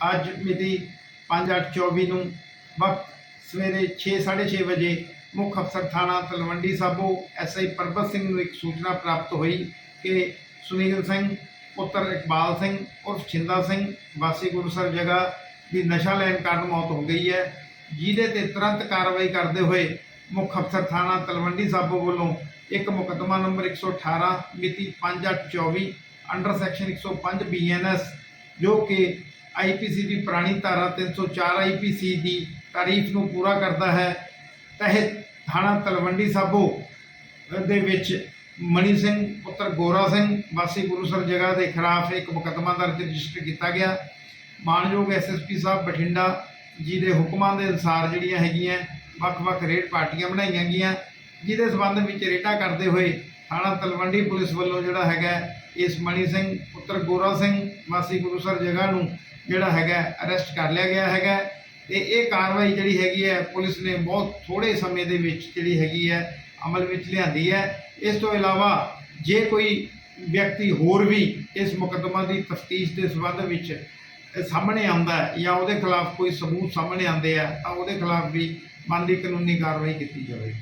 ਅੱਜ ਮਿਤੀ 5/8/24 ਨੂੰ ਵਕਤ ਸਵੇਰੇ 6:30 ਵਜੇ ਮੁੱਖ ਅਫਸਰ ਥਾਣਾ ਤਲਵੰਡੀ ਸਾਬੋ ਐਸਆਈ ਪਰਬਤ ਸਿੰਘ ਨੂੰ ਇੱਕ ਸੂਚਨਾ ਪ੍ਰਾਪਤ ਹੋਈ ਕਿ ਸੁਨੀਲ ਸਿੰਘ, ਪੁੱਤਰ ਇਕਬਾਲ ਸਿੰਘ, ਉਰਫ ਛਿੰਦਾ ਸਿੰਘ, ਵਾਸੀ ਗੁਰਸਰ ਜਗ੍ਹਾ ਦੀ ਨਸ਼ਾ ਲੈਣ ਕਾਰਨ ਮੌਤ ਹੋ ਗਈ ਹੈ, ਜਿਹਦੇ ਤੇ ਤੁਰੰਤ ਕਾਰਵਾਈ ਕਰਦੇ ਹੋਏ ਮੁੱਖ ਅਫਸਰ ਥਾਣਾ ਤਲਵੰਡੀ ਸਾਬੋ ਵੱਲੋਂ ਇੱਕ ਮੁਕੱਦਮਾ ਨੰਬਰ 118 ਮਿਤੀ 5/8/24 ਅੰਡਰ ਸੈਕਸ਼ਨ 105 ਬੀਐਨਐਸ ਜੋ ਕਿ ਆਈਪੀਸੀ ਦੀ ਪੁਰਾਣੀ ਧਾਰਾ 304 ਆਈਪੀਸੀ ਦੀ ਤਾਰੀਫ ਨੂੰ ਪੂਰਾ ਕਰਦਾ ਹੈ। ਤਹਿਤ ਥਾਣਾ ਤਲਵੰਡੀ ਸਾਬੋ ਦੇ ਵਿੱਚ ਮਣੀ ਸਿੰਘ, ਪੁੱਤਰ ਗੋਰਾ ਸਿੰਘ, ਵਾਸੀ ਗੁਰੂਸਰ ਜਗ੍ਹਾ ਦੇ ਖਿਲਾਫ ਇੱਕ ਮੁਕੱਦਮਾ ਦਰਜ ਰਜਿਸਟਰ ਕੀਤਾ ਗਿਆ। ਮਾਨਯੋਗ ਐਸਐਸਪੀ ਸਾਹਿਬ ਬਠਿੰਡਾ ਜੀ ਦੇ ਹੁਕਮਾਂ ਦੇ ਅਨੁਸਾਰ ਜਿਹੜੀਆਂ ਹੈਗੀਆਂ, ਵੱਖ-ਵੱਖ ਰੇਡ ਪਾਰਟੀਆਂ ਬਣਾਈਆਂ ਗਈਆਂ, ਜਿਹਦੇ ਸਬੰਧ ਵਿੱਚ ਰੇਟਾ ਕਰਦੇ ਹੋਏ ਥਾਣਾ ਤਲਵੰਡੀ ਪੁਲਿਸ ਵੱਲੋਂ ਜਿਹੜਾ ਹੈਗਾ, ਇਸ ਮਣੀ ਸਿੰਘ, ਪੁੱਤਰ ਗੋਰਾ ਸਿੰਘ, ਵਾਸੀ ਗੁਰੂਸਰ ਜਗ੍ਹਾ ਨੂੰ ਜਿਹੜਾ ਹੈਗਾ ਅਰੈਸਟ ਕਰ ਲਿਆ ਗਿਆ ਹੈਗਾ। ਤੇ ਇਹ ਕਾਰਵਾਈ ਜਿਹੜੀ ਹੈਗੀ ਹੈ, ਪੁਲਿਸ ਨੇ ਬਹੁਤ ਥੋੜੇ ਸਮੇਂ ਦੇ ਵਿੱਚ ਜਿਹੜੀ ਹੈਗੀ ਹੈ, ਅਮਲ ਵਿੱਚ ਲਿਆਂਦੀ ਹੈ। ਇਸ ਤੋਂ ਇਲਾਵਾ ਜੇ ਕੋਈ ਵਿਅਕਤੀ ਹੋਰ ਵੀ ਇਸ ਮੁਕੱਦਮਾ ਦੀ ਤਫਤੀਸ਼ ਦੇ ਸੰਬੰਧ ਵਿੱਚ ਸਾਹਮਣੇ ਆਉਂਦਾ ਹੈ ਜਾਂ ਉਹਦੇ ਖਿਲਾਫ ਕੋਈ ਸਬੂਤ ਸਾਹਮਣੇ ਆਉਂਦੇ ਆ, ਤਾਂ ਉਹਦੇ ਖਿਲਾਫ ਵੀ ਬਣਦੀ ਕਾਨੂੰਨੀ ਕਾਰਵਾਈ ਕੀਤੀ ਜਾਵੇਗੀ।